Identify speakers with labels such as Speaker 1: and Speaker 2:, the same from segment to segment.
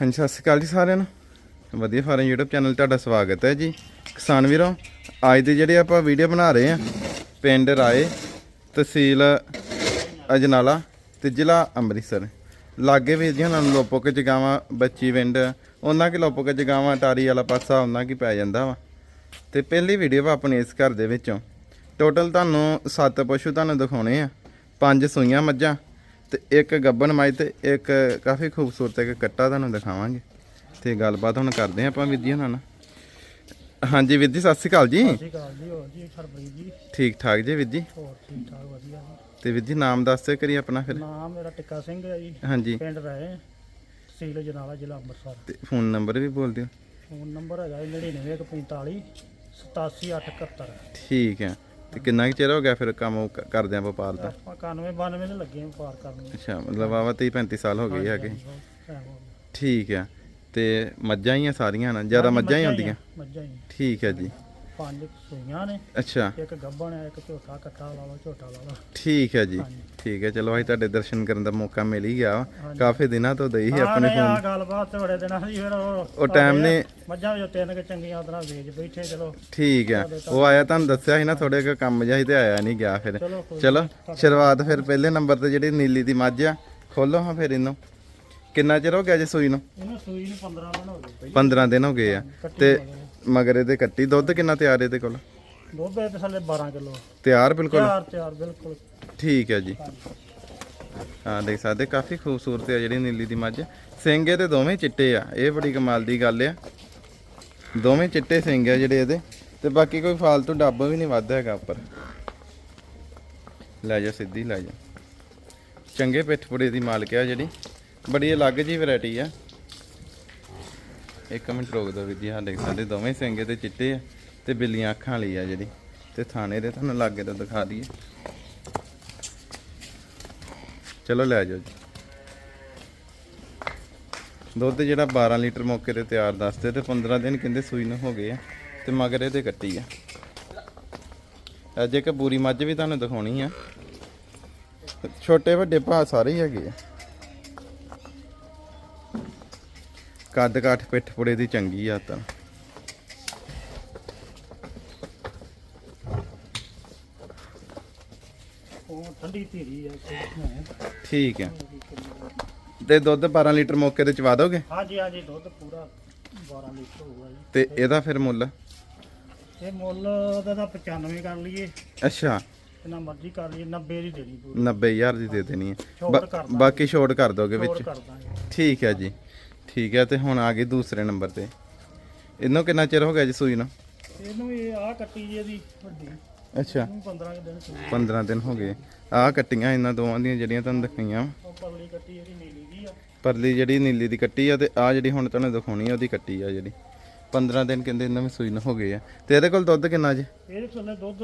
Speaker 1: ਹਾਂਜੀ, ਸਤਿ ਸ਼੍ਰੀ ਅਕਾਲ ਜੀ ਸਾਰਿਆਂ ਨੂੰ। ਵਧੀਆ ਫਾਰਮ YouTube ਚੈਨਲ ਤੁਹਾਡਾ ਸਵਾਗਤ ਹੈ ਜੀ। ਕਿਸਾਨ ਵੀਰੋ, ਅੱਜ ਦੇ ਜਿਹੜੇ ਆਪਾਂ ਵੀਡੀਓ ਬਣਾ ਰਹੇ ਆ ਪਿੰਡ ਰਾਏ, ਤਹਿਸੀਲ ਅਜਨਾਲਾ ਤੇ ਜ਼ਿਲ੍ਹਾ ਅੰਮ੍ਰਿਤਸਰ। ਲਾਗੇ ਵੀ ਜੀ ਉਹਨਾਂ ਨੂੰ ਲੋਪੋਕੇ ਜਗਾਵਾਂ, ਬੱਚੀ ਵਿੰਡ ਉਹਨਾਂ ਕਿ ਲੋਪੋਕੇ ਜਗਾਵਾਂ ਟਾਰੀ ਵਾਲਾ ਪਾਸਾ, ਉਹਨਾਂ ਕੀ ਪੈ ਜਾਂਦਾ ਵਾ। ਤੇ ਪਹਿਲੀ ਵੀਡੀਓ ਵਾ ਆਪਣੀ ਇਸ ਘਰ ਦੇ ਵਿੱਚੋਂ। ਟੋਟਲ ਤੁਹਾਨੂੰ 7 ਪਸ਼ੂ ਤੁਹਾਨੂੰ ਦਿਖਾਉਣੇ ਆ। ਪੰਜ ਸੂਈਆਂ ਮੱਝਾਂ ਤੇ ਇੱਕ ਗੱਬਨ ਮੱਝ ਤੇ ਇੱਕ ਕਾਫੀ ਖੂਬਸੂਰਤ ਇੱਕ ਕੱਟਾ ਤੁਹਾਨੂੰ ਦਿਖਾਵਾਂਗੇ। ਤੇ ਗੱਲਬਾਤ ਹੁਣ ਕਰਦੇ ਆਪਾਂ ਵਿਧੀ ਉਹਨਾਂ ਨਾਲ। ਹਾਂਜੀ ਵਿਧੀ ਸਤਿ ਸ਼੍ਰੀ ਅਕਾਲ ਜੀ।
Speaker 2: ਸਤਿ ਸ਼੍ਰੀ ਅਕਾਲ ਜੀ ਹੋਰ ਜੀ ਹਰਪ੍ਰੀਤ ਜੀ।
Speaker 1: ਠੀਕ ਠਾਕ ਜੀ ਵਿਧੀ?
Speaker 2: ਹੋਰ ਠੀਕ ਠਾਕ ਵਧੀਆ ਜੀ।
Speaker 1: ਤੇ ਵਿਧੀ ਨਾਮ ਦੱਸਦੇ ਕਰੀ ਆਪਣਾ ਫਿਰ।
Speaker 2: ਨਾਮ ਮੇਰਾ ਟਿੱਕਾ ਸਿੰਘ ਹੈ ਜੀ।
Speaker 1: ਹਾਂਜੀ।
Speaker 2: ਪਿੰਡ ਰਹੇ ਤਹਿਸੀਲ ਜਨਾਲਾ ਜ਼ਿਲ੍ਹਾ ਅੰਮ੍ਰਿਤਸਰ।
Speaker 1: ਤੇ ਫੋਨ ਨੰਬਰ ਵੀ ਬੋਲ ਦਿਓ।
Speaker 2: ਫੋਨ ਨੰਬਰ ਹੈਗਾ ਜੀ 99145 87871
Speaker 1: ਠੀਕ ਹੈ। ਤੇ ਕਿੰਨਾ ਕੁ ਚਿਰ ਹੋ ਗਿਆ ਫਿਰ ਕੰਮ ਕ- ਕਰਦਿਆਂ ਵਪਾਰ ਦਾ
Speaker 2: ਆਪਾਂ 91 92 ਦੇ ਲੱਗੇ ਹਾਂ ਵਪਾਰ ਕਰਨ ਨੂੰ।
Speaker 1: ਅੱਛਾ ਮਤਲਬ ਵਾਵਾ 30 35 ਸਾਲ ਹੋ ਗਏ ਹੈਗੇ। ਠੀਕ ਹੈ ਤੇ ਮੱਝਾਂ ਹੀ ਆ ਸਾਰੀਆਂ ਨਾ ਜ਼ਿਆਦਾ ਮੱਝਾਂ ਹੀ ਹੁੰਦੀਆਂ?
Speaker 2: ਮੱਝਾਂ ਹੀ
Speaker 1: ਠੀਕ ਹੈ ਜੀ।
Speaker 2: ਪੰਜ ਸੂਈਆਂ ਨੇ।
Speaker 1: ਅੱਛਾ।
Speaker 2: ਇੱਕ ਗੱਭਣ ਹੈ ਇੱਕ ਝੋਟਾ ਕੱਟਾ ਲਾ ਲਓ ਝੋਟਾ ਲਾ ਲਓ।
Speaker 1: ਠੀਕ ਹੈ ਜੀ।
Speaker 2: ਹਾਂਜੀ।
Speaker 1: ਠੀਕ ਹੈ ਚਲੋ ਅੱਜ ਤੁਹਾਡੇ ਦਰਸ਼ਨ ਕਰਨ ਦਾ ਮੌਕਾ ਮਿਲ ਹੀ ਗਿਆ। ਕਾਫੀ ਦਿਨਾਂ ਤੋਂ ਦਈ ਸੀ
Speaker 2: ਹਾਂ
Speaker 1: ਆਪਣੇ
Speaker 2: ਨਹੀਂ ਆ
Speaker 1: ਫੋਨ
Speaker 2: ਗੱਲਬਾਤ ਤੇ ਬੜੇ ਦਿਨਾਂ ਦੀ ਫਿਰ ਉਹ
Speaker 1: ਉਹ ਟਾਈਮ ਨੇ
Speaker 2: ਮੱਝਾਂ ਜੋ ਤਿੰਨ ਕਿ ਚੰਗੀਆਂ ਉਹਦਾਂ ਵੇਚ ਬੈਠੇ ਚਲੋ।
Speaker 1: ਠੀਕ ਹੈ। ਉਹ ਆਇਆ ਤੁਹਾਨੂੰ ਦੱਸਿਆ ਸੀ ਨਾ ਥੋੜੇ ਕੁ ਕੰਮ ਜਿਹਾ ਸੀ ਤੇ ਆਇਆ ਨਹੀਂ ਗਿਆ ਫਿਰ।
Speaker 2: ਚਲੋ ਕੋਈ
Speaker 1: ਚਲੋ ਸ਼ੁਰੂਆਤ ਫਿਰ ਪਹਿਲੇ ਨੰਬਰ ਤੇ ਜਿਹੜੀ ਨੀਲੀ ਦੀ ਮੱਝ ਆ ਖੋਲੋ ਹਾਂ ਫਿਰ ਇਹਨੂੰ। ਕਿੰਨਾ ਚਿਰ ਹੋ ਗਿਆ ਜੀ ਸੂਈ ਨੂੰ?
Speaker 2: ਇਹਨੂੰ ਸੂਈ ਨੂੰ 15 ਦਿਨ ਹੋ ਗਏ।
Speaker 1: 15 ਦਿਨ ਹੋ ਗਏ ਆ। ਤੇ
Speaker 2: ਮਗਰ।
Speaker 1: ਇਹਦੇ ਕੱਟੀ ਦੁੱਧ ਕਿੰਨਾ ਤਿਆਰ ਇਹਦੇ ਕੋਲ?
Speaker 2: ਦੁੱਧ ਹੈ ਤੇ ਥੱਲੇ 12 ਕਿਲੋ
Speaker 1: ਤਿਆਰ ਬਿਲਕੁਲ?
Speaker 2: ਤਿਆਰ ਤਿਆਰ ਬਿਲਕੁਲ।
Speaker 1: ਠੀਕ ਹੈ ਜੀ। ਹਾਂ ਦੇਖ ਸਕਦੇ ਕਾਫੀ ਖੂਬਸੂਰਤ ਹੈ ਜਿਹੜੀ ਨੀਲੀ ਦੀ ਮੱਝ। ਸਿੰਘ ਇਹਦੇ ਦੋਵੇਂ ਚਿੱਟੇ ਆ ਇਹ ਬੜੀ ਕਮਾਲ ਦੀ ਗੱਲ ਆ। ਦੋਵੇਂ ਚਿੱਟੇ ਸਿੰਘ ਆ ਜਿਹੜੇ ਇਹਦੇ ਤੇ ਬਾਕੀ ਕੋਈ ਫਾਲਤੂ ਡੱਬ ਵੀ ਨਹੀਂ ਵੱਧ ਹੈਗਾ ਉੱਪਰ। ਲੈ ਜਾ ਸਿੱਧੀ ਲੈ ਜਾ। ਚੰਗੇ ਪਿੱਠਪੁੜੇ ਦੀ ਮਾਲਕ ਆ ਜਿਹੜੀ। ਬੜੀ ਅਲੱਗ ਜੀ ਵੈਰਾਈਟੀ ਆ। ਇੱਕ ਮਿੰਟ ਰੋਕ ਦੋ ਵਿਧੀ ਹਾਂ ਸਾਡੇ ਸਕਦੇ ਦੋਵੇਂ ਸਿੰਘ ਇਹਦੇ ਚਿੱਟੇ ਆ ਤੇ ਬਿੱਲੀਆਂ ਅੱਖਾਂ ਵਾਲੀ ਆ ਜਿਹੜੀ ਤੇ ਥਾਣੇ ਦੇ ਤੁਹਾਨੂੰ ਲਾਗੇ ਤੋਂ ਦਿਖਾ ਦਈਏ। ਚਲੋ ਲੈ ਜਾਓ ਜੀ। ਦੁੱਧ ਜਿਹੜਾ 12 ਲੀਟਰ ਮੌਕੇ ਤੇ ਤਿਆਰ ਦੱਸਦੇ ਤੇ 15 ਦਿਨ ਕਹਿੰਦੇ ਸੂਈ ਨੂੰ ਹੋ ਗਏ ਆ ਤੇ ਮਗਰ ਇਹਦੇ ਕੱਟੀ ਆ। ਅੱਜ ਇੱਕ ਬੂਰੀ ਮੱਝ ਵੀ ਤੁਹਾਨੂੰ ਦਿਖਾਉਣੀ ਆ। ਛੋਟੇ ਵੱਡੇ ਭਾ ਸਾਰੇ ਹੀ ਹੈਗੇ ਆ। ਕੱਦ ਕਾਠ ਪਿੱਠ ਪੁੜੇ ਦੀ ਚੰਗੀ ਆ ਤਾਂ।
Speaker 2: ਠੰਡੀ ਧੀਰੀ ਹੈ। ਤੇ
Speaker 1: ਠੀਕ ਦੁੱਧ 12 ਲੀਟਰ ਮੌਕੇ ਤੇ ਚਵਾ ਦੋਗੇ?
Speaker 2: ਹਾਂਜੀ ਹਾਂਜੀ ਦੁੱਧ ਪੂਰਾ 12 ਲੀਟਰ ਹੋਊਗਾ ਜੀ।
Speaker 1: ਤੇ ਇਹਦਾ ਫਿਰ ਮੁੱਲ?
Speaker 2: ਇਹ ਮੁੱਲ ਉਹਦਾ ਤਾਂ 95 ਕਰ ਲਈਏ।
Speaker 1: ਅੱਛਾ।
Speaker 2: ਜਿੰਨਾ ਮਰਜ਼ੀ ਕਰ ਲਈਏ 90 ਦੀ ਦੇਣੀ ਪੂਰੀ।
Speaker 1: 90000 ਦੀ ਦੇ ਦੇਣੀ ਹੈ। ਬਾਕੀ ਛੋਟ ਕਰ ਦੋਗੇ ਵਿੱਚ? ਠੀਕ ਹੈ ਜੀ। ਠੀਕ ਹੈ ਤੇ ਹੁਣ ਆ ਗਈ ਦੂਸਰੇ ਨੰਬਰ ਤੇ। ਇਹਨੂੰ ਕਿੰਨਾ ਚਿਰ ਹੋ ਗਿਆ ਜੀ ਸੂਈ ਨੂੰ?
Speaker 2: ਇਹਨੂੰ ਇਹ ਆ ਕੱਟੀ ਜੀ ਇਹਦੀ ਵੱਡੀ।
Speaker 1: ਅੱਛਾ।
Speaker 2: ਇਹਨੂੰ 15 ਕੁ ਦਿਨ ਸੂਈ।
Speaker 1: 15 ਦਿਨ ਹੋ ਗਏ। ਆਹ ਕੱਟੀਆਂ ਇਹਨਾਂ ਦੋਵਾਂ ਦੀਆਂ ਜਿਹੜੀਆਂ ਤੁਹਾਨੂੰ ਦਿਖਾਈਆਂ।
Speaker 2: ਉਹ ਪਰਲੀ ਕੱਟੀ ਇਹਦੀ ਨੀਲੀ ਦੀ ਆ।
Speaker 1: ਪਰਲੀ ਜਿਹੜੀ ਨੀਲੀ ਦੀ ਕੱਟੀ ਆ ਤੇ ਆ ਜਿਹੜੀ ਹੁਣ ਤੁਹਾਨੂੰ ਦਿਖਾਉਣੀ ਆ ਉਹਦੀ ਕੱਟੀ ਆ ਜਿਹੜੀ। 15 ਦਿਨ ਕਹਿੰਦੇ ਇਹਨਾਂ ਵੀ ਸੂਈ ਨੂੰ ਹੋ ਗਏ ਆ। ਤੇ ਇਹਦੇ ਕੋਲ ਦੁੱਧ ਕਿੰਨਾ ਜੀ?
Speaker 2: ਇਹਦੇ ਥੱਲੇ ਦੁੱਧ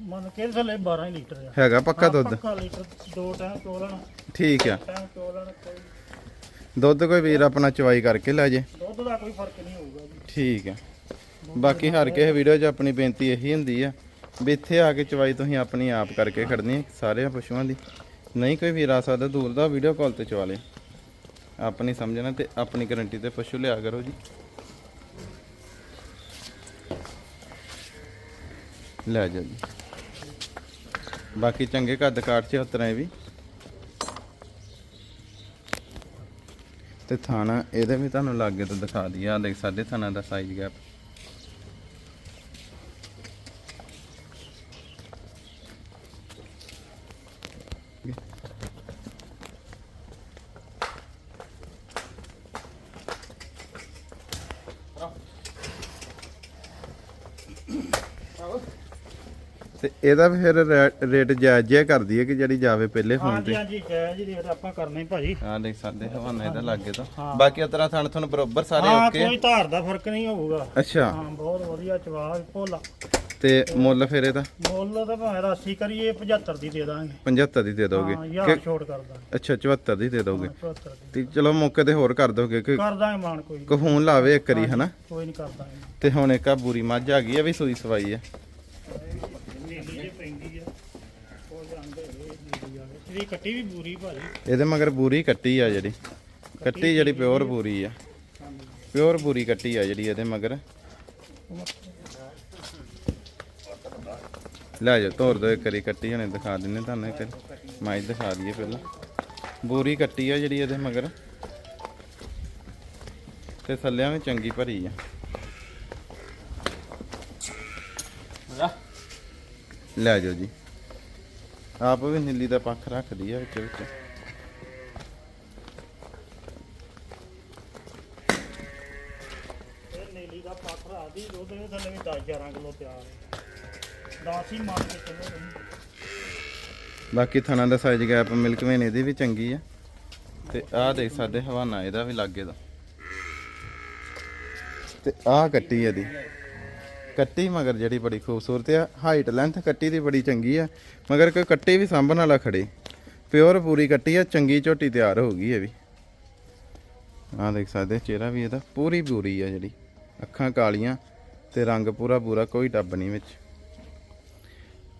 Speaker 2: ਮੰਨ ਕੇ ਥੱਲੇ 12 ਹੀ ਲੀਟਰ ਆ।
Speaker 1: ਹੈਗਾ ਪੱਕਾ ਦੁੱਧ?
Speaker 2: ਪੱਕਾ ਲੀਟਰ ਦੋ ਟਾਈਮ ਚੋਲਣ।
Speaker 1: ਠੀਕ ਆ।
Speaker 2: ਟਾਈਮ ਚੋਲਣ ਕੋਈ
Speaker 1: ਦੁੱਧ ਕੋਈ ਵੀਰ ਆਪਣਾ ਚਵਾਈ ਕਰਕੇ ਲੈ ਜੇ।
Speaker 2: ਦੁੱਧ ਦਾ ਕੋਈ ਫ਼ਰਕ ਨਹੀਂ ਹੋਊਗਾ ਜੀ।
Speaker 1: ਠੀਕ ਆ ਬਾਕੀ ਹਰ ਕਿਸੇ ਵੀਡੀਓ 'ਚ ਆਪਣੀ ਬੇਨਤੀ ਇਹੀ ਹੁੰਦੀ ਆ ਵੀ ਇੱਥੇ ਆ ਕੇ ਚਵਾਈ ਤੁਸੀਂ ਆਪਣੀ ਆਪ ਕਰਕੇ ਖੜਨੀ ਹੈ ਸਾਰੇ ਪਸ਼ੂਆਂ ਦੀ। ਨਹੀਂ ਕੋਈ ਵੀਰ ਆ ਸਕਦਾ ਦੂਰ ਦਾ ਵੀਡੀਓ ਕਾਲ ਤੇ ਚਵਾ ਲੇ। ਆਪਣੀ ਸਮਝਣਾ ਤੇ ਆਪਣੀ ਗਾਰੰਟੀ ਤੇ ਪਸ਼ੂ ਲਿਆ ਕਰੋ ਜੀ। ਲੈ ਜਾ ਜੀ। ਬਾਕੀ ਚੰਗੇ ਕੱਦ ਕਾਠ ਚ ਉਤਰਾਂ ਇਹ ਵੀ। ਤੇ ਥਾਣਾ, ਇਹਦੇ ਵੀ ਤੁਹਾਨੂੰ ਲਾਗੇ ਤੋਂ ਦਿਖਾ ਦਈਏ। ਆ ਦੇਖ, ਸਾਡੇ ਥਾਣਾ ਦਾ ਸਾਈਜ਼ ਗੈਪ ਤੇ ਇਹਦਾ ਵੀ ਫਿਰ ਰੈ- ਰੇਟ ਜਾਇਜ਼ ਜਿਹਾ ਕਰ ਦਈਏ ਕਿ ਜਿਹੜੀ ਜਾਵੇ ਪਹਿਲੇ ਫੋਨ
Speaker 2: ਹਾਂਜੀ
Speaker 1: ਤੇ?
Speaker 2: ਹਾਂਜੀ ਜੈ ਜੀ ਰੇਟ ਆਪਾਂ ਕਰਨੇ ਹੀ ਭਾਜੀ।
Speaker 1: ਹਾਂ ਦੇਖ ਸਕਦੇ ਹਵਾਨਾ ਇਹਦਾ ਲਾਗੇ ਤੋਂ। ਬਾਕੀ ਉਤਰਾ ਥਣ ਤੁਹਾਨੂੰ ਬਰੋਬਰ ਸਾਰੇ
Speaker 2: ਹਾਂ
Speaker 1: ਓਕੇ
Speaker 2: ਕੋਈ ਧਾਰ ਦਾ ਫ਼ਰਕ ਨਹੀਂ ਹੋਊਗਾ।
Speaker 1: ਅੱਛਾ।
Speaker 2: ਹਾਂ ਬਹੁਤ ਵਧੀਆ ਚਵਾਹ ਭੋਲਾ
Speaker 1: ਤੇ ਮੁੱਲ ਫਿਰ ਇਹਦਾ?
Speaker 2: ਮੁੱਲ ਤਾਂ ਭਾਵੇਂ ਦਾ 80 ਕਰੀਏ 75 ਦੀ ਦੇ ਦਾਂਗੇ।
Speaker 1: 75 ਦੀ ਦੇ ਦੋਗੇ।
Speaker 2: ਹਾਂ ਯਾਰ ਛੋਟ ਕਰ ਦਾਂਗੇ।
Speaker 1: ਅੱਛਾ 74 ਦੀ ਦੇ ਦੋਗੇ।
Speaker 2: 75 ਦੀ।
Speaker 1: ਤੇ ਚਲੋ ਮੌਕੇ ਤੇ ਹੋਰ ਕਰ ਦੋਗੇ ਕਿ
Speaker 2: ਕਰ ਦਾਂਗੇ ਮਾਨ ਕੋਈ
Speaker 1: ਕੋ ਫੋਨ ਲਾਵੇ ਇੱਕ ਵਾਰੀ ਹਨਾ?
Speaker 2: ਕੋਈ ਨਹੀਂ ਕਰ ਦਾਂਗੇ।
Speaker 1: ਤੇ ਹੁਣ ਇੱਕ ਆ ਬੂਰੀ ਮੱਝ ਆ ਗਈ ਆ ਵੀ ਸੂਈ ਸਵਾਈ ਆ
Speaker 2: ਨੀਲੀ ਜੇ ਪੈਂਦੀ ਆ ਇਹਦੀ ਕੱਟੀ ਵੀ ਬੂਰੀ ਭਾਜੀ।
Speaker 1: ਇਹਦੇ ਮਗਰ ਬੂਰੀ ਕੱਟੀ ਆ ਜਿਹੜੀ। ਕੱਟੀ ਜਿਹੜੀ ਪਿਓਰ ਪੂਰੀ ਆ। ਪਿਓਰ ਪੂਰੀ ਕੱਟੀ ਆ ਜਿਹੜੀ ਇਹਦੇ ਮਗਰ। ਲੈ ਜਾ ਤੋਰ ਦੋ ਇੱਕ ਵਾਰੀ ਕੱਟੀ ਹੁਣੇ ਦਿਖਾ ਦਿੰਨੇ ਤੁਹਾਨੂੰ ਇੱਕ ਮਾਈ ਦਿਖਾ ਦਈਏ ਪਹਿਲਾਂ। ਬੂਰੀ ਕੱਟੀ ਆ ਜਿਹੜੀ ਇਹਦੇ ਮਗਰ। ਤੇ ਥੱਲਿਆਂ ਵੀ ਚੰਗੀ ਭਰੀ ਆ। ਲੈ ਜਾਓ ਜੀ। ਆਪ ਵੀ ਨੀਲੀ ਦਾ ਪੱਖ ਰੱਖਦੀ ਆ ਵਿੱਚ ਵਿੱਚ।
Speaker 2: ਇਹ ਨੀਲੀ ਦਾ ਪੱਖ ਰਾ ਦੀ ਦੁੱਧ ਦੇ ਥੱਲੇ ਵੀ 10 11 ਕਿਲੋ ਤਿਆਰ ਹੈ। 10 ਹੀ ਮੰਨ ਕੇ ਚੱਲੋ ਤੁਸੀਂ।
Speaker 1: ਬਾਕੀ ਥਣਾ ਦਾ ਸਾਈਜ਼ ਗੈਪ ਮਿਲਕ ਵੇਨ ਇਹਦੀ ਵੀ ਚੰਗੀ ਆ। ਤੇ ਆਹ ਦੇਖ ਸਕਦੇ ਹਵਾਨਾ ਇਹਦਾ ਵੀ ਲਾਗੇ ਦਾ। ਤੇ ਆਹ ਕੱਟੀ ਇਹਦੀ। ਕੱਟੀ ਮਗਰ ਜਿਹੜੀ ਬੜੀ ਖੂਬਸੂਰਤ ਆ ਹਾਈਟ ਲੈਂਥ ਕੱਟੀ ਦੀ ਬੜੀ ਚੰਗੀ ਆ। ਮਗਰ ਕੋਈ ਕੱਟੀ ਵੀ ਸਾਂਭਣ ਵਾਲਾ ਖੜੇ। ਪਿਓਰ ਪੂਰੀ ਕੱਟੀ ਆ ਚੰਗੀ ਝੋਟੀ ਤਿਆਰ ਹੋ ਗਈ ਇਹ ਵੀ। ਆਹ ਦੇਖ ਸਕਦੇ ਚਿਹਰਾ ਵੀ ਇਹਦਾ ਪੂਰੀ ਪੂਰੀ ਆ ਜਿਹੜੀ। ਅੱਖਾਂ ਕਾਲੀਆਂ ਤੇ ਰੰਗ ਪੂਰਾ ਪੂਰਾ ਕੋਈ ਡੱਬ ਨਹੀਂ ਵਿੱਚ।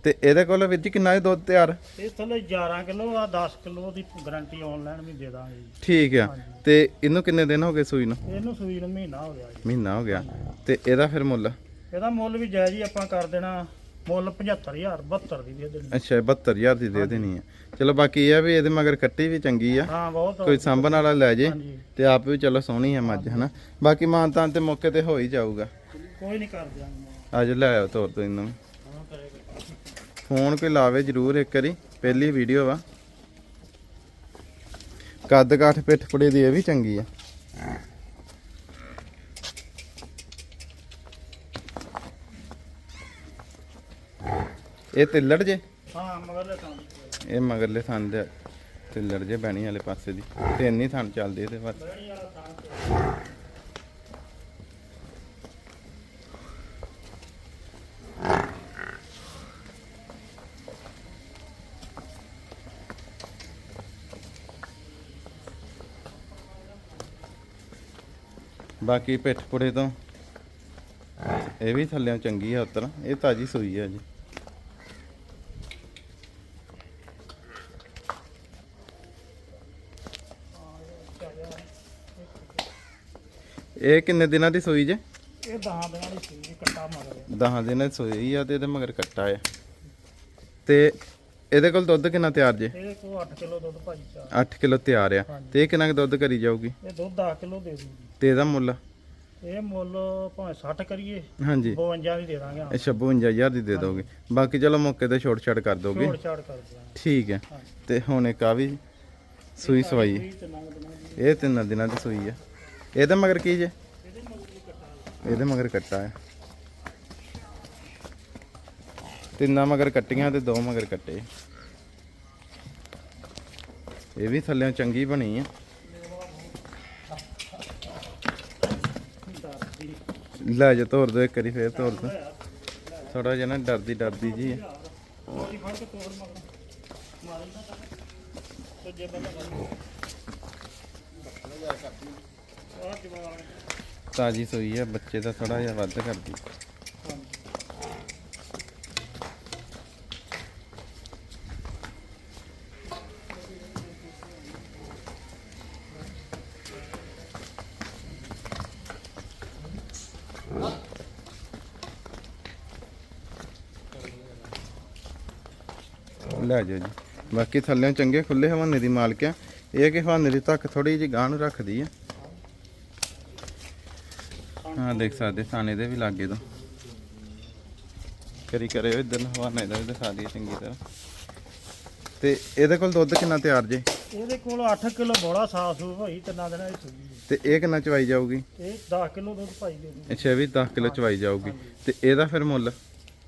Speaker 1: ਤੇ ਇਹਦੇ ਕੋਲ ਜੀ ਕਿੰਨਾ ਹੈ ਦੁੱਧ ਤਿਆਰ?
Speaker 2: ਇਹ ਥੱਲੇ 11 ਕਿਲੋ ਆ 10 ਕਿਲੋ ਦੀ ਗਾਰੰਟੀ ਆਨਲਾਈਨ ਵੀ ਦੇ ਦਾਂਗੇ ਜੀ।
Speaker 1: ਠੀਕ ਆ। ਤੇ ਇਹਨੂੰ ਕਿੰਨੇ ਦਿਨ ਹੋ ਗਏ ਸੂਈ ਨੂੰ?
Speaker 2: ਇਹਨੂੰ ਸੂਈ ਨੂੰ ਮਹੀਨਾ ਹੋ ਗਿਆ ਜੀ।
Speaker 1: ਮਹੀਨਾ ਹੋ ਗਿਆ। ਤੇ ਇਹਦਾ ਫਿਰ ਮੁੱਲ?
Speaker 2: ਇਹਦਾ ਮੁੱਲ ਵੀ ਜਾਇਜ਼ ਹੀ ਆਪਾਂ ਕਰ ਦੇਣਾ ਮੁੱਲ 75000 72 ਦੀ ਦੇ ਦੇਣੀ।
Speaker 1: ਅੱਛਾ 72000 ਦੀ ਦੇ ਦੇਣੀ ਆ। ਚਲੋ ਬਾਕੀ ਇਹ ਆ ਵੀ ਇਹਦੇ ਮਗਰ ਕੱਟੀ ਵੀ ਚੰਗੀ ਆ।
Speaker 2: ਹਾਂ ਬਹੁਤ
Speaker 1: ਕੋਈ ਸਾਂਭਣ ਵਾਲਾ ਲੈ ਜੇ
Speaker 2: ਹਾਂਜੀ।
Speaker 1: ਤੇ ਆਪ ਵੀ ਚਲੋ ਸੋਹਣੀ ਆ ਮੱਝ ਹਨਾ। ਬਾਕੀ ਮਾਨਤਾਨ ਤੇ ਮੌਕੇ ਤੇ ਹੋ ਹੀ ਜਾਊਗਾ।
Speaker 2: ਕੋਈ ਨਹੀਂ ਕਰ ਦਿਆਂਗੇ।
Speaker 1: ਅੱਜ ਲੈ ਆਓ ਤੋਰ ਤੋਂ ਇਹਨੂੰ।
Speaker 2: ਹਾਂ ਕਰੇਗਾ।
Speaker 1: ਫੋਨ ਕੋਈ ਲਾਵੇ ਜਰੂਰ ਇੱਕ ਵਾਰੀ ਪਹਿਲੀ ਵੀਡੀਓ ਵਾ। ਕੱਦ ਕਾਠ ਪਿੱਠ ਪੁੜੇ ਦੀ ਇਹ ਵੀ ਚੰਗੀ ਆ। ਇਹ ਤਿੱਲੜ ਜੇ?
Speaker 2: ਹਾਂ ਮਗਰ ਤਾਂ।
Speaker 1: ਇਹ ਮਗਰਲੇ ਥਣ ਦੇ ਤਿੱਲੜ ਜੇ ਬੈਣੀ ਵਾਲੇ ਪਾਸੇ ਦੀ। ਤਿੰਨ ਹੀ ਥਣ ਚੱਲਦੇ ਇਹਦੇ ਬਸ
Speaker 2: ਤਾਂ ਤੇ।
Speaker 1: ਬਾਕੀ ਪਿੱਠ ਪੁੜੇ ਤੋਂ ਇਹ ਵੀ ਥੱਲਿਆਂ ਚੰਗੀ ਆ ਉਤਰ। ਇਹ ਤਾਜੀ ਸੂਈ ਆ ਜੀ। ਇਹ ਕਿੰਨੇ ਦਿਨਾਂ ਦੀ ਸੂਈ ਜੇ?
Speaker 2: ਇਹ 10 ਦਿਨਾਂ ਦੀ ਸੀ ਜੀ ਕੱਟਾ ਮਗਰ
Speaker 1: 10 ਦਿਨਾਂ ਦੀ ਸੂਈ ਆ ਤੇ ਇਹਦੇ ਮਗਰ ਕੱਟਾ ਆ। ਤੇ ਇਹਦੇ ਕੋਲ ਦੁੱਧ ਕਿੰਨਾ ਤਿਆਰ ਜੇ?
Speaker 2: ਇਹ ਕੋ 8 ਕਿਲੋ ਦੁੱਧ ਭਾਜੀ ਚਾਹ
Speaker 1: 8 ਕਿਲੋ ਤਿਆਰ ਆ। ਤੇ ਇਹ ਕਿੰਨਾ ਕੁ ਦੁੱਧ ਕਰੀ ਜਾਊਗੀ?
Speaker 2: ਇਹ ਦੁੱਧ 10 ਕਿਲੋ ਦੇ ਦੂੰਗੀ
Speaker 1: ਤੇ ਇਹਦਾ ਮੁੱਲ?
Speaker 2: ਇਹ ਮੁੱਲ ਭਾਵੇਂ 60 ਕਰੀਏ
Speaker 1: ਹਾਂਜੀ।
Speaker 2: 52 ਦੀ ਦੇ ਦਾਂਗੇ ਹਾਂ।
Speaker 1: ਅੱਛਾ 52000 ਦੀ ਦੇ ਦੋਗੇ। ਬਾਕੀ ਚਲੋ ਮੌਕੇ ਤੇ ਛੋਟ ਛਾੜ ਕਰ ਦੋਗੇ।
Speaker 2: ਛੋੜ ਛਾੜ ਕਰ ਦਿਆਂਗੇ
Speaker 1: ਠੀਕ ਹੈ। ਤੇ ਹੁਣ ਇੱਕ ਆ ਵੀ ਸੂਈ ਸਵਾਈ
Speaker 2: ਦੀ।
Speaker 1: ਇਹ ਤਿੰਨ ਦਿਨਾਂ ਦੀ ਸੂਈ ਆ। ਇਹਦੇ ਮਗਰ ਕੀ ਜੇ?
Speaker 2: ਇਹਦੇ ਮਗਰ ਕੱਟਾ
Speaker 1: ਹੈ। ਤਿੰਨਾਂ ਮਗਰ ਕੱਟੀਆਂ ਤੇ ਦੋ ਮਗਰ ਕੱਟੇ। ਇਹ ਵੀ ਥੱਲੇ ਚੰਗੀ ਬਣੀ ਆ। ਲੈ ਜਾ ਤੋਰ ਦੋ ਇੱਕ ਵਾਰੀ, ਫੇਰ ਤੋਰ ਦੋ। ਥੋੜਾ ਜਿਹਾ ਨਾ ਡਰਦੀ ਡਰਦੀ ਜੀ ਆ।
Speaker 2: ਜੇ ਬੰਦਾ
Speaker 1: ਤਾਜੀ ਸੋਈ ਆ, ਬੱਚੇ ਦਾ ਥੋੜਾ ਜਿਹਾ ਵੱਧ ਕਰਦੀ। ਲੈ ਜਾਓ ਜੀ। ਬਾਕੀ ਥੱਲੇ ਚੰਗੇ ਖੁੱਲੇ ਹਵਾਨੇ ਦੀ ਮਾਲਕ ਆ। ਇਹ ਕਿ ਹਵਾਨੇ ਦੀ ਧੱਕ ਥੋੜੀ ਜਿਹੀ ਗਾਂ ਨੂੰ ਰੱਖਦੀ ਆ। ਹਾਂ ਦੇਖ ਸਕਦੇ ਥਾਣੇ ਦੇ ਵੀ ਲਾਗੇ ਤੋਂ। ਕਰੀ ਕਰਿਓ ਇਧਰ ਹਵਾਨੇ ਦਾ ਦਿਖਾ ਦਈਏ ਚੰਗੀ ਤਰ੍ਹਾਂ। ਤੇ ਇਹਦੇ ਕੋਲ ਦੁੱਧ ਕਿੰਨਾ ਤਿਆਰ ਜੇ?
Speaker 2: ਇਹਦੇ ਕੋਲ 8 ਕਿਲੋ ਬੋੜਾ ਸਾਫ਼ ਸੂਫ ਹੋਈ ਤਿੰਨਾਂ ਦਿਨਾਂ ਹੈ।
Speaker 1: ਤੇ ਇਹ ਕਿੰਨਾ ਚਵਾਈ ਜਾਊਗੀ?
Speaker 2: ਇਹ 10 ਕਿਲੋ ਦੁੱਧ ਭਾਈ ਦੇ
Speaker 1: ਅੱਛਾ ਇਹ ਵੀ 10 ਕਿਲੋ ਚਵਾਈ ਜਾਊਗੀ। ਤੇ ਇਹਦਾ ਫਿਰ ਮੁੱਲ?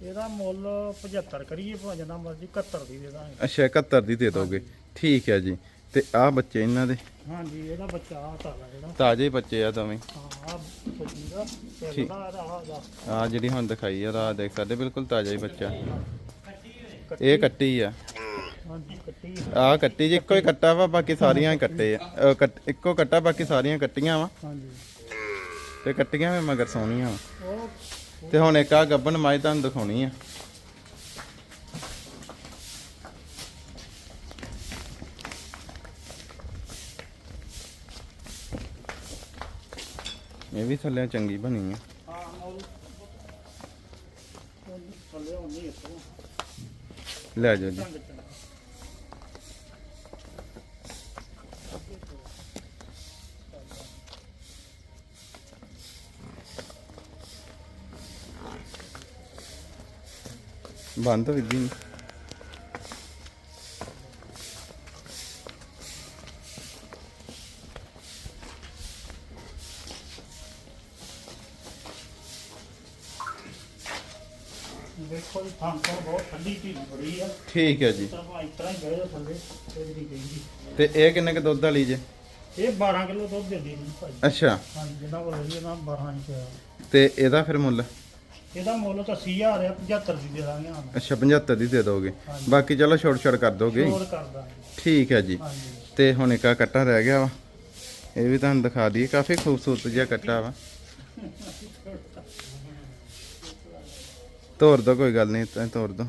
Speaker 2: ਇਹਦਾ ਮੁੱਲ 75 ਕਰੀਏ ਭਾਵੇਂ ਜਿੰਨਾ ਮਰਜ਼ੀ 71 ਦੀ ਦੇ ਦਾਂਗੇ।
Speaker 1: ਅੱਛਾ 71 ਦੀ ਦੇ ਦੋਗੇ। ਠੀਕ ਹੈ ਜੀ। ਤੇ ਆਹ ਬੱਚੇ ਇਹਨਾਂ ਦੇ।
Speaker 2: ਹਾਂਜੀ ਇਹਦਾ ਬੱਚਾ ਆ ਤਾਲਾ ਜਿਹੜਾ।
Speaker 1: ਤਾਜ਼ੇ ਬੱਚੇ ਆ ਦੋਵੇਂ।
Speaker 2: ਹਾਂ ਆ ਬੱਚੀ ਦਾ। ਤੇ
Speaker 1: ਠੀਕ।
Speaker 2: ਉਹਦਾ ਇਹਦਾ ਆਹ ਦਾ।
Speaker 1: ਆ ਜਿਹੜੀ ਹੁਣ ਦਿਖਾਈ ਆ ਦਾ ਦੇਖ ਸਕਦੇ ਬਿਲਕੁਲ ਤਾਜ਼ਾ ਹੀ ਬੱਚਾ। ਇਹ ਕੱਟੀ ਆ।
Speaker 2: ਹਾਂਜੀ ਕੱਟੀ
Speaker 1: ਆ। ਕੱਟੀ ਜੀ ਇੱਕੋ ਹੀ ਕੱਟਾ ਵਾ ਬਾਕੀ ਸਾਰੀਆਂ ਹੀ ਕੱਟੇ ਆ। ਅ, ਕੱਟ- ਇੱਕੋ ਕੱਟਾ ਬਾਕੀ ਸਾਰੀਆਂ ਕੱਟੀਆਂ ਵਾ।
Speaker 2: ਹਾਂਜੀ।
Speaker 1: ਤੇ ਕੱਟੀਆਂ ਵੀ ਮਗਰ ਸੋਹਣੀਆਂ ਵਾ।
Speaker 2: ਉਹ
Speaker 1: ਤੇ ਹੁਣ ਇੱਕ ਆ ਗੱਬਨ ਮਾਈ ਤੁਹਾਨੂੰ ਦਿਖਾਉਣੀ ਆ। ਇਹ ਵੀ ਥੱਲੇ ਚੰਗੀ ਬਣੀ ਆ
Speaker 2: ਹਾਂ ਮੌਲ ਥੱਲੇ ਹੁੰਦੀ ਇੱਥੋਂ
Speaker 1: ਲੈ ਜਾਓ ਜੀ
Speaker 2: ਚੰਗ ਚੰਗ
Speaker 1: ਬੰਦ ਹੋ ਗਈ
Speaker 2: ਦੇਖੋ ਜੀ ਥਾਂ ਤੋਂ ਬਹੁਤ ਠੰਡੀ ਢੀਲ ਬੜੀ ਆ।
Speaker 1: ਠੀਕ ਹੈ ਜੀ।
Speaker 2: ਤਾਂ ਇਸ ਤਰ੍ਹਾਂ ਹੀ ਗਏ ਥੱਲੇ ਤੇ ਜਿਹੜੀ ਗਈ
Speaker 1: ਤੇ ਇਹ ਕਿੰਨੇ ਕ ਦੁੱਧ ਵਾਲੀ ਜੇ?
Speaker 2: ਇਹ 12 ਕਿਲੋ ਦੁੱਧ ਦਿੰਦੀ ਸੀ ਭਾਈ।
Speaker 1: ਅੱਛਾ।
Speaker 2: ਹਾਂਜੀ ਜਿੰਨਾ ਕੋਲ ਲਈ ਨਾ 12 ਇੰਚ ਆ।
Speaker 1: ਤੇ ਇਹਦਾ ਫਿਰ ਮੁੱਲ?
Speaker 2: ਇਹਦਾ ਮੁੱਲ ਤਾਂ 80000 ਆ 75 ਦੀ ਦੇ ਦਾਂਗੇ ਹਾਂ
Speaker 1: ਅੱਛਾ 75 ਦੀ ਦੇ ਦੋਗੇ।
Speaker 2: ਹਾਂਜੀ।
Speaker 1: ਬਾਕੀ ਚਲੋ ਛੋਟ ਛੋਟ ਕਰ ਦੋਗੇ
Speaker 2: ਹੋਰ ਕਰ ਦਾਂਗੇ।
Speaker 1: ਠੀਕ ਹੈ ਜੀ।
Speaker 2: ਹਾਂਜੀ।
Speaker 1: ਤੇ ਹੁਣ ਇੱਕ ਆਹ ਕੱਟਾ ਰਹਿ ਗਿਆ ਵਾ। ਇਹ ਵੀ ਤੁਹਾਨੂੰ ਦਿਖਾ ਦਈਏ ਕਾਫੀ ਖੂਬਸੂਰਤ ਜਿਹਾ ਕੱਟਾ ਵਾ। ਤੋਰ ਦੋ, ਕੋਈ ਗੱਲ ਨਹੀਂ ਤਾਂ ਤੋਰ ਦੋ।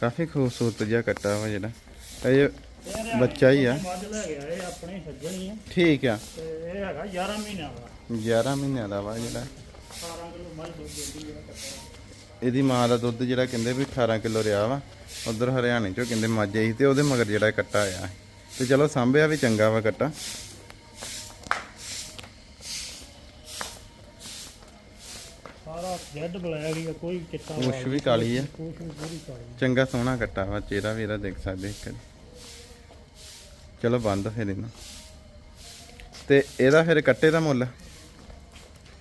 Speaker 1: ਕਾਫੀ ਖੂਬਸੂਰਤ ਜਿਹਾ ਕੱਟਾ ਵਾ ਜਿਹੜਾ। ਇਹ ਬੱਚਾ ਹੀ ਆ।
Speaker 2: ਮੱਝ ਲੈ ਗਿਆ ਇਹ ਆਪਣੇ ਸੱਜਣੀ ਆ
Speaker 1: ਠੀਕ ਆ।
Speaker 2: ਤੇ ਇਹ ਹੈਗਾ 11 ਮਹੀਨਿਆਂ ਦਾ
Speaker 1: 11 ਮਹੀਨਿਆਂ ਦਾ ਵਾ ਜਿਹੜਾ।
Speaker 2: 18 ਕਿਲੋ ਮੱਝ ਦੁੱਧ ਦਿੰਦੀ ਜਿਹੜਾ ਕੱਟਾ
Speaker 1: ਇਹਦੀ ਮਾਂ ਦਾ ਦੁੱਧ ਜਿਹੜਾ ਕਹਿੰਦੇ ਵੀ 18 ਕਿਲੋ ਰਿਹਾ ਵਾ। ਉਧਰ ਹਰਿਆਣੇ ਚੋਂ ਕਹਿੰਦੇ ਮੱਝ ਆਈ ਤੇ ਉਹਦੇ ਮਗਰ ਜਿਹੜਾ ਕੱਟਾ ਆਇਆ। ਹੈ। ਤੇ ਚਲੋ ਸਾਂਭਿਆ ਵੀ ਚੰਗਾ ਵਾ ਕੱਟਾ।
Speaker 2: ਸਾਰਾ ਜੈਡ ਬਲੈਕ ਹੀ ਆ ਕੋਈ ਚਿੱਟਾ
Speaker 1: ਪੂਛ
Speaker 2: ਵਾਲ
Speaker 1: ਵੀ ਕਾਲੀ ਆ।
Speaker 2: ਪੂਰੀ ਕਾਲੀ
Speaker 1: ਚੰਗਾ ਸੋਹਣਾ ਕੱਟਾ ਵਾ ਚਿਹਰਾ ਵੀ ਇਹਦਾ ਦੇਖ ਸਕਦੇ ਇੱਕ। ਚਲੋ ਬੰਦ ਫਿਰ ਇਹਨੂੰ। ਤੇ ਇਹਦਾ ਫਿਰ ਕੱਟੇ ਦਾ ਮੁੱਲ?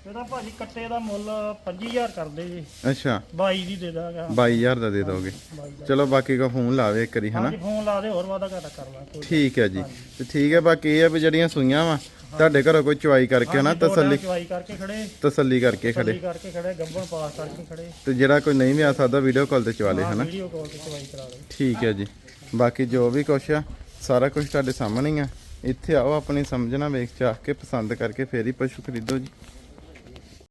Speaker 2: ਇਹਦਾ ਭਾਜੀ ਕੱਟੇ ਦਾ ਮੁੱਲ 25000 ਕਰਦੇ ਜੀ।
Speaker 1: ਅੱਛਾ।
Speaker 2: 22 ਦੀ ਦੇ ਦਾਂਗਾ।
Speaker 1: 22000 ਦਾ ਦੇ ਦੋਗੇ।
Speaker 2: 22 ਦਾ।
Speaker 1: ਚਲੋ ਬਾਕੀ ਕੋ ਫੋਨ ਲਾਵੇ ਇੱਕ ਵਾਰੀ ਹਨਾ?
Speaker 2: ਹਾਂਜੀ ਫੋਨ ਲਾ ਦੇ ਹੋਰ ਵਾਦਾ ਘਾਟਾ ਕਰ ਲਾਂ ਕੋਈ
Speaker 1: ਠੀਕ ਹੈ ਜੀ। ਤੇ ਠੀਕ ਹੈ ਬਾਕੀ ਇਹ ਆ ਵੀ ਜਿਹੜੀਆਂ ਸੂਈਆਂ ਵਾ ਤੁਹਾਡੇ ਘਰੋਂ ਕੋਈ ਚੁਆਈ ਕਰਕੇ ਨਾ ਤਸੱਲੀ
Speaker 2: ਚਵਾਈ ਕਰਕੇ ਖੜੇ।
Speaker 1: ਤਸੱਲੀ ਕਰਕੇ ਖੜੇ।
Speaker 2: ਤਸੱਲੀ ਕਰਕੇ ਖੜੇ ਗੱਬਣ ਪਾਸ ਕਰਕੇ ਖੜੇ।
Speaker 1: ਤੇ ਜਿਹੜਾ ਕੋਈ ਨਹੀਂ ਵੀ ਆ ਸਕਦਾ ਵੀਡੀਓ ਕਾਲ ਤੇ ਚਵਾ ਲੇ ਹਨਾ?
Speaker 2: ਵੀਡੀਓ ਕਾਲ ਤੇ ਚਵਾਈ ਕਰਾ ਦੇ
Speaker 1: ਠੀਕ ਹੈ ਜੀ। ਬਾਕੀ ਜੋ ਵੀ ਕੁਛ ਆ ਸਾਰਾ ਕੁਝ ਤੁਹਾਡੇ ਸਾਹਮਣੇ ਹੀ ਆ। ਇੱਥੇ ਆਓ ਆਪਣੀ ਸਮਝਣਾ ਵੇਖ ਚਾਹ ਕੇ ਪਸੰਦ ਕਰਕੇ ਫੇਰ ਹੀ ਪਸ਼ੂ ਖਰੀਦੋ ਜੀ।